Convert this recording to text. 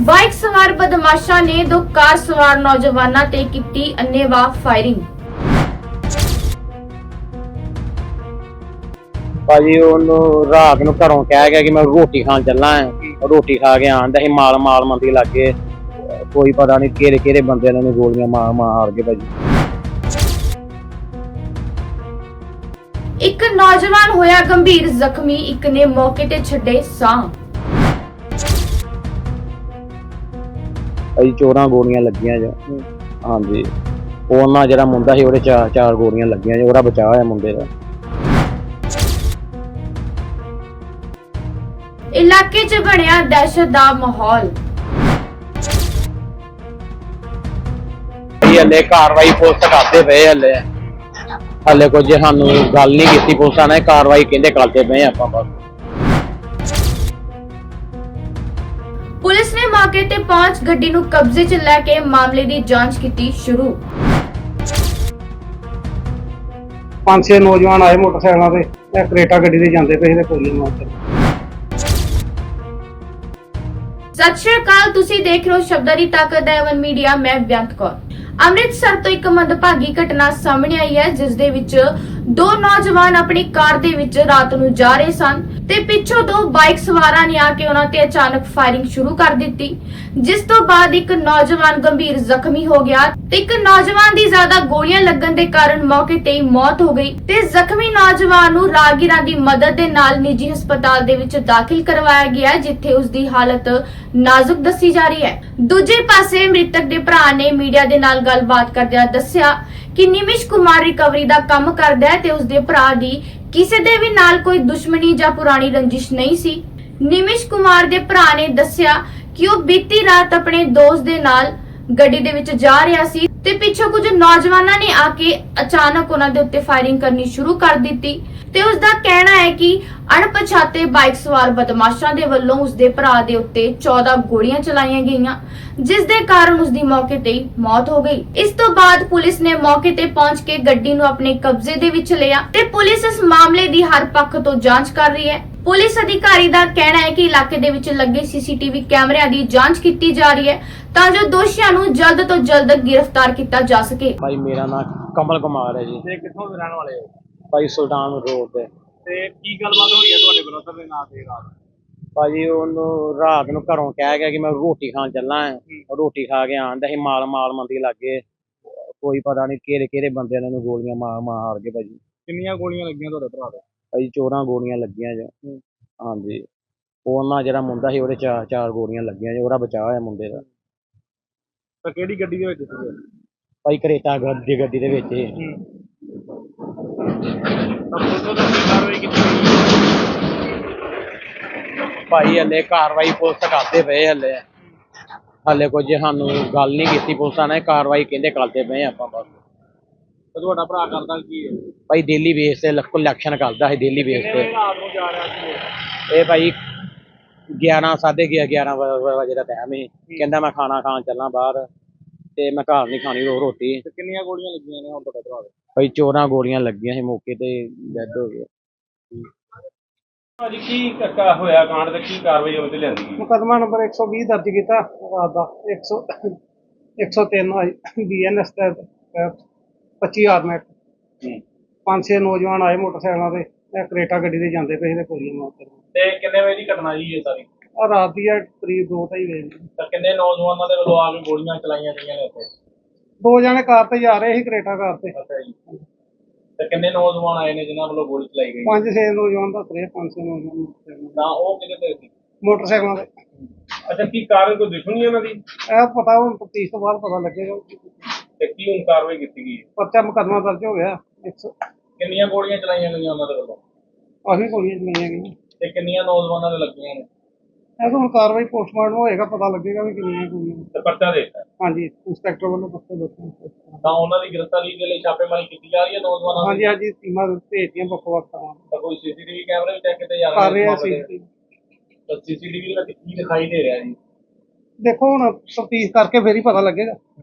Bike ਸਵਾਰ ਬਦਮਾਸ਼ਾਂ ਨੇ ਦੋ ਕਾਰ ਸਵਾਰ ਨੌਜਵਾਨਾਂ ਤੇ ਕੀਤੀ ਅੰਨੇਵਾਹ ਫਾਇਰਿੰਗ। ਭਾਜੀ ਉਹਨੂੰ ਰਾਤ ਨੂੰ ਘਰੋਂ ਕਹਿ ਗਿਆ ਕਿ ਮੈਂ ਰੋਟੀ ਖਾਣ ਚੱਲਾਂ ਆਂ ਰੋਟੀ ਖਾ ਕੇ ਆਂਦਾ ਸੀ ਮਾਲ ਮਾਲ ਮੰਦੀ ਲੱਗੇ। ਕੋਈ ਪਤਾ ਨਹੀਂ ਕਿਹੜੇ ਕਿਹੜੇ ਬੰਦੇ ਇਹਨਾਂ ਨੇ ਗੋਲੀਆਂ ਮਾਰ ਮਾਰ ਕੇ ਭਾਜੀ। ਇੱਕ ਨੌਜਵਾਨ ਹੋਇਆ ਗੰਭੀਰ ਜ਼ਖਮੀ ਇੱਕ ਨੇ ਮੌਕੇ ਤੇ ਛੱਡੇ ਸਾਹ। ਭਾਜੀ ਚੋਰਾਂ ਗੋਲੀਆਂ ਲੱਗੀਆਂ ਜੋ। ਹਾਂਜੀ। ਉਹ ਉਹਨਾਂ ਜਿਹੜਾ ਮੁੰਡਾ ਸੀ ਉਹਦੇ ਚਾਰ ਚਾਰ ਗੋਲੀਆਂ ਲੱਗੀਆਂ ਜੋ ਉਹਦਾ ਬਚਾਅ ਹੋਇਆ ਮੁੰਡੇ ਦਾ। ਇਲਾਕੇ 'ਚ ਬਣਿਆ ਦਹਿਸ਼ਤ ਦਾ ਮਾਹੌਲ। ਭਾਜੀ ਹਲੇ ਕਾਰਵਾਈ ਪੁਲਿਸ ਕਰਦੇ ਪਏ ਹਲੇ। ਹਲੇ ਕੁਝ ਸਾਨੂੰ ਗੱਲ ਨਹੀਂ ਕੀਤੀ ਪੁਲਿਸਾਂ ਨੇ ਕਾਰਵਾਈ ਕਹਿੰਦੇ ਕਰਦੇ ਪਏ ਆਪਾਂ ਬਸ। ਪੁਲਿਸ ਨੇ ਮੌਕੇ ਤੇ ਪਹੁੰਚ ਗੱਡੀ ਨੂੰ ਕਬਜ਼ੇ 'ਚ ਲੈ ਕੇ ਮਾਮਲੇ ਦੀ ਜਾਂਚ ਕੀਤੀ ਸ਼ੁਰੂ। ਪੰਜ ਛੇ ਨੌਜਵਾਨ ਆਏ ਮੋਟਰਸਾਈਕਲਾਂ ਤੇ ਇਹ ਕਰੇਟਾ ਗੱਡੀ ਤੇ ਜਾਂਦੇ ਪਏ ਸੀ ਤੇ ਗੋਲੀਆਂ ਮਾਰ ਕੇ ਸਤਿ ਸ਼੍ਰੀ ਅਕਾਲ ਤੁਸੀਂ ਦੇਖ ਰਹੇ ਹੋ ਸ਼ਬਦਾਂ ਦੀ ਤਾਕਤ ਦਾ ਐਵਨ ਮੀਡੀਆ ਮੈਂ ਬੇਅੰਤ ਕੌਰ। ਅੰਮ੍ਰਿਤਸਰ ਤੋਂ ਇੱਕ ਮੰਦਭਾਗੀ ਘਟਨਾ ਸਾਹਮਣੇ ਆਈ ਹੈ ਜਿਸ ਦੇ ਵਿੱਚ ਦੋ ਨੌਜਵਾਨ ਆਪਣੀ ਕਾਰ ਦੇ ਵਿੱਚ ਰਾਤ ਨੂੰ ਜਾ ਰਹੇ ਸਨ ਤੇ ਪਿੱਛੋਂ ਦੋ ਬਾਈਕ ਸਵਾਰਾਂ ਨੇ ਆ ਕੇ ਉਹਨਾਂ ਤੇ ਅਚਾਨਕ ਫਾਇਰਿੰਗ ਸ਼ੁਰੂ ਕਰ ਦਿੱਤੀ ਜਿਸ ਤੋਂ ਬਾਅਦ ਇੱਕ ਨੌਜਵਾਨ ਗੰਭੀਰ ਜ਼ਖਮੀ ਹੋ ਗਿਆ ਤੇ ਇੱਕ ਨੌਜਵਾਨ ਦੀ ਜ਼ਿਆਦਾ ਗੋਲੀਆਂ ਲੱਗਣ ਦੇ ਕਾਰਨ ਮੌਕੇ ਤੇ ਹੀ ਮੌਤ ਹੋ ਗਈ ਤੇ ਜ਼ਖਮੀ ਨੌਜਵਾਨ ਨੂੰ ਰਾਗੀਰਾਂ ਦੀ ਮਦਦ ਦੇ ਨਾਲ ਨਿੱਜੀ ਹਸਪਤਾਲ ਦੇ ਵਿੱਚ ਦਾਖਲ ਕਰਵਾਇਆ ਗਿਆ ਹੈ, ਜਿੱਥੇ ਉਸ ਦੀ ਹਾਲਤ ਨਾਜ਼ੁਕ ਦੱਸੀ ਜਾ ਰਹੀ ਹੈ। ਦੂਜੇ ਪਾਸੇ ਮ੍ਰਿਤਕ ਦੇ ਭਰਾ ਨੇ ਮੀਡੀਆ ਦੇ ਨਾਲ ਗੱਲਬਾਤ ਕਰਦਿਆਂ ਦੱਸਿਆ ਕਿ ਨਿਮਿਸ਼ ਕੁਮਾਰ ਰਿਕਵਰੀ ਦਾ ਕੰਮ ਕਰਦਾ ਹੈ ਤੇ ਉਸਦੇ ਭਰਾ ਦੀ ਕਿਸੇ ਦੇ ਵੀ ਨਾਲ ਕੋਈ ਦੁਸ਼ਮਣੀ ਜਾਂ ਪੁਰਾਣੀ ਰੰਜਿਸ਼ ਨਹੀਂ ਸੀ। ਨਿਮਿਸ਼ ਕੁਮਾਰ ਦੇ ਭਰਾ ਨੇ ਦੱਸਿਆ ਕਿ ਉਹ ਬੀਤੀ ਰਾਤ ਆਪਣੇ ਦੋਸਤ ਦੇ ਨਾਲ ਗੱਡੀ ਦੇ ਵਿੱਚ ਜਾ ਰਿਹਾ ਸੀ। ਤੇ ਪਿੱਛੋਂ ਕੁਝ ਨੌਜਵਾਨਾਂ ਨੇ ਆ ਕੇ ਅਚਾਨਕ ਉਹਨਾਂ ਦੇ ਉੱਤੇ ਫਾਇਰਿੰਗ ਕਰਨੀ ਸ਼ੁਰੂ ਕਰ ਦਿੱਤੀ। ਤੇ ਉਸ ਦਾ ਕਹਿਣਾ ਹੈ ਕਿ ਅਣਪਛਾਤੇ ਬਾਈਕ ਸਵਾਰ ਬਦਮਾਸ਼ਾਂ ਦੇ ਵੱਲੋਂ ਉਸ ਦੇ ਭਰਾ ਦੇ ਉੱਤੇ 14 ਗੋਲੀਆਂ ਚਲਾਈਆਂ ਗਈਆਂ, ਜਿਸ ਦੇ ਕਾਰਨ ਉਸ ਦੀ ਮੌਕੇ ਤੇ ਹੀ ਮੌਤ ਹੋ ਗਈ। ਇਸ ਤੋਂ ਬਾਅਦ ਪੁਲਿਸ ਨੇ ਮੌਕੇ ਤੇ ਪਹੁੰਚ ਕੇ ਗੱਡੀ ਨੂੰ ਆਪਣੇ ਕਬਜ਼ੇ ਦੇ ਵਿੱਚ ਲਿਆ ਤੇ ਪੁਲਿਸ ਇਸ ਮਾਮਲੇ ਦੀ ਹਰ ਪੱਖ ਤੋਂ ਜਾਂਚ ਕਰ ਰਹੀ ਹੈ। ਪੁਲਿਸ ਅਧਿਕਾਰੀ ਦਾ ਕਹਿਣਾ ਹੈ ਕਿ ਇਲਾਕੇ ਦੇ ਵਿੱਚ ਲੱਗੇ ਸੀਸੀਟੀਵੀ ਕੈਮਰਿਆਂ ਦੀ ਜਾਂਚ ਕੀਤੀ ਜਾ ਰਹੀ ਹੈ ਤਾਂ ਜੋ ਦੋਸ਼ੀਆਂ ਨੂੰ ਜਲਦ ਤੋਂ ਜਲਦ ਗ੍ਰਿਫਤਾਰ ਕੀਤਾ ਜਾ ਸਕੇ। ਭਾਈ ਮੇਰਾ ਨਾਮ ਕਮਲ ਕੁਮਾਰ ਹੈ ਜੀ। ਤੇ ਕਿੱਥੋਂ ਦੇ ਰਹਿਣ ਵਾਲੇ ਹੋ? ਭਾਈ ਸੁਲਤਾਨ ਰੋਡ ਤੇ। ਤੇ ਕੀ ਗੱਲਬਾਤ ਹੋਈ ਹੈ ਤੁਹਾਡੇ ਬ੍ਰਦਰ ਦੇ ਨਾਂ ਤੇ ਰਾਤ? ਭਾਜੀ ਉਹਨੂੰ ਰਾਤ ਨੂੰ ਘਰੋਂ ਕਹਿ ਗਿਆ ਕਿ ਮੈਂ ਰੋਟੀ ਖਾਣ ਚੱਲਾਂ ਆਂ ਰੋਟੀ ਖਾ ਕੇ ਆਂਦਾ ਸੀ ਮਾਲ ਮਾਲ ਮੰਦੀ ਲੱਗੇ। ਕੋਈ ਪਤਾ ਨਹੀਂ ਕਿਹੜੇ ਕਿਹੜੇ ਬੰਦੇ ਇਹਨਾਂ ਨੂੰ ਗੋਲੀਆਂ ਮਾਰ ਮਾਰ ਕੇ ਭਾਜੀ ਕਿੰਨੀਆਂ ਗੋਲੀਆਂ ਲੱਗੀਆਂ ਤੁਹਾਡੇ ਭਰਾ ਦੇ? ਭਾਜੀ ਚੋਰਾਂ ਗੋਲੀਆਂ ਲੱਗੀਆਂ ਜੋ ਹਾਂਜੀ। ਉਹ ਉਹਨਾਂ ਜਿਹੜਾ ਮੁੰਡਾ ਸੀ ਉਹਦੇ ਚਾਰ ਚਾਰ ਗੋਲੀਆਂ ਲੱਗੀਆਂ ਜੋ ਉਹਦਾ ਬਚਾਅ ਹੋਇਆ ਮੁੰਡੇ ਦਾ। ਤਾਂ ਕਿਹੜੀ ਗੱਡੀ ਦੇ ਵਿੱਚ ਸੀਗੇ ਭਾਈ ਕਰੇਟਾ ਗੱਡੀ ਗੱਡੀ ਦੇ ਵਿੱਚ ਹੀ। ਤਾਂ ਪੁਲਿਸ ਵੱਲੋਂ ਕੀ ਕਾਰਵਾਈ ਕੀਤੀ ਗਈ? ਭਾਈ ਹਲੇ ਕਾਰਵਾਈ ਪੁਲਿਸ ਕਰਦੇ ਪਏ ਹਲੇ। ਹਲੇ ਕੁਝ ਸਾਨੂੰ ਗੱਲ ਨਹੀਂ ਕੀਤੀ ਪੁਲਿਸਾਂ ਨੇ। ਕਾਰਵਾਈ ਕਹਿੰਦੇ ਕਰਦੇ ਪਏ ਆਪਾਂ ਬਸ। ਤੇ ਤੁਹਾਡਾ ਭਰਾ ਕਰਦਾ ਕੀ ਹੈ? ਭਾਈ ਡੇਲੀ ਬੇਸ ਤੇ ਲੱਖ ਇਲੈਕਸ਼ਨ ਕਰਦਾ ਹੈ ਡੇਲੀ ਬੇਸ ਤੇ। ਵਜੇ ਰਾਤ ਨੂੰ ਜਾ ਰਿਹਾ ਸੀ ਇਹ? ਇਹ ਭਾਈ 11 ਸਾਢੇ 11 ਵਜੇ ਦਾ ਟਾਈਮ ਸੀ। ਕਹਿੰਦਾ ਮੈਂ ਖਾਣਾ ਖਾਣ ਚੱਲਾਂ ਬਾਹਰ ਤੇ ਮੈਂ ਘਰ ਨਹੀਂ ਖਾਣੀ ਰੋ ਰੋਟੀ। ਤੇ ਕਿੰਨੀਆਂ ਗੋਲੀਆਂ ਲੱਗੀਆਂ ਨੇ ਹੁਣ ਤੁਹਾਡੇ ਭਰਾ ਦੇ? ਭਾਈ ਚੋਰਾਂ ਗੋਲੀਆਂ ਲੱਗੀਆਂ ਸੀ ਮੌਕੇ ਤੇ ਡੈਡ ਹੋ ਗਏ। ਭਾਜੀ ਕੀ ਕੱਕਾ ਹੋਇਆ ਕਾਂਡ ਤੇ? ਕੀ ਕਾਰਵਾਈ ਉਹਦੇ ਲਿਆਂਦੀ ਗਈ? ਮੁਕਦਮਾ ਨੰਬਰ 120 ਦਰਜ ਕੀਤਾ ਰਾਤ ਦਾ 100 103 ਬੀਐਨਐਸ ਦਾ 25 ਆਰਮੈਟ ਪੰਜ ਛੇ ਨੌਜਵਾਨ ਆਏ ਮੋਟਰਸਾਈਕਲਾਂ ਤੇ ਇਹ ਕਰੇਟਾ ਗੱਡੀ ਤੇ ਜਾਂਦੇ ਪਏ ਸੀ ਤੇ ਗੋਲੀਆਂ ਮਾਰ ਕੇ। ਤੇ ਕਿੰਨੇ ਵਜੇ ਦੀ ਘਟਨਾ ਜੀ ਇਹ ਸਾਰੀ? ਆ ਰਾਤ ਦੀ ਆ ਕਰੀਬ ਦੋ ਢਾਈ ਵਜੇ। ਦੀ। ਤਾਂ ਕਿੰਨੇ ਨੌਜਵਾਨਾਂ ਦੇ ਵੱਲੋਂ ਆ ਕੇ ਗੋਲੀਆਂ ਚਲਾਈਆਂ ਗਈਆਂ ਨੇ ਉੱਥੇ? ਦੋ ਜਣੇ ਕਾਰ ਤੇ ਜਾ ਰਹੇ ਸੀ ਕਰੇਟਾ ਕਾਰ ਤੇ। ਅੱਛਾ ਜੀ। ਤੇ ਕਿੰਨੇ ਨੌਜਵਾਨ ਆਏ ਨੇ ਜਿਨ੍ਹਾਂ ਵੱਲੋਂ ਗੋਲੀ ਚਲਾਈ ਗਈ? ਪੰਜ ਛੇ ਨੌਜਵਾਨ ਦੱਸ ਰਹੇ ਪੰਜ ਛੇ ਨੌਜਵਾਨ ਮੋਟਰਸਾਈਕਲਾਂ ਤਾਂ ਉਹ ਕਿਹਦੇ ਤੇ ਸੀ। ਮੋਟਰਸਾਈਕਲਾਂ ਤੇ। ਅੱਛਾ ਕੀ ਕਾਰਨ ਕੋਈ ਦੁਸ਼ਮਣੀ ਉਹਨਾਂ ਦੀ? ਇਹ ਪਤਾ ਹੁਣ ਤਫਤੀਸ਼ ਤੋਂ ਬਾਅਦ ਪਤਾ ਲੱਗੇਗਾ। ਤੇ ਕੀ ਹੁਣ ਕਾਰਵਾਈ ਕੀਤੀ ਗਈ ਹੈ? ਪਰਚਾ ਮੁਕਦਮਾ ਦਰਜ ਹੋ ਗਿਆ। 100 ਕਿੰਨੀਆਂ ਗੋਲੀਆਂ ਚਲਾਈਆਂ ਗਈਆਂ ਉਹਨਾਂ ਦੇ ਵੱਲੋਂ? ਆਹੀ ਗੋਲੀਆਂ ਚਲਾਈਆਂ ਗਈਆਂ। ਤੇ ਕਿੰਨੀਆਂ ਨੌਜਵਾਨਾਂ ਦੇ ਲੱਗੀਆਂ ਨੇ? ਇਹ ਤਾਂ ਹੁਣ ਕਾਰਵਾਈ ਪੋਸਟਮਾਰਟਮ ਹੋਏਗਾ ਪਤਾ ਲੱਗੇਗਾ ਵੀ ਕਿੰਨੀਆਂ ਗੋਲੀਆਂ ਤੇ ਪਰਚਾ ਦੇ ਦਿੱਤਾ? ਹਾਂਜੀ ਇੰਸਪੈਕਟਰ ਵੱਲੋਂ ਪੱਕੇ ਦੱਸੋ ਤਾਂ ਉਹਨਾਂ ਦੀ ਗ੍ਰਿਫਤਾਰੀ ਦੇ ਲਈ ਛਾਪੇਮਾਰੀ ਕੀਤੀ ਜਾ ਰਹੀ ਹੈ ਨੌਜਵਾਨਾਂ ਹਾਂਜੀ ਹਾਂਜੀ ਟੀਮਾਂ ਭੇਜਦੀਆਂ ਵੱਖ ਵੱਖ ਥਾਵਾਂ ਤੇ। ਦਾ ਕੋਈ ਸੀਸੀਟੀਵੀ ਕੈਮਰੇ ਵੀ ਚੈੱਕ ਕੀਤੇ ਜਾ ਕਰ ਰਹੇ ਆ ਇਸ ਮਾਮਲੇ ਸੀ ਦੇ? ਤਾਂ ਸੀਸੀਟੀਵੀ ਵਿੱਚ ਕੀ ਦਿਖਾਈ ਦੇ ਰਿਹਾ ਜੀ? ਦੇਖੋ ਹੁਣ ਤਫਤੀਸ਼ ਕਰਕੇ ਫੇਰ ਹੀ ਪਤਾ ਲੱਗੇਗਾ।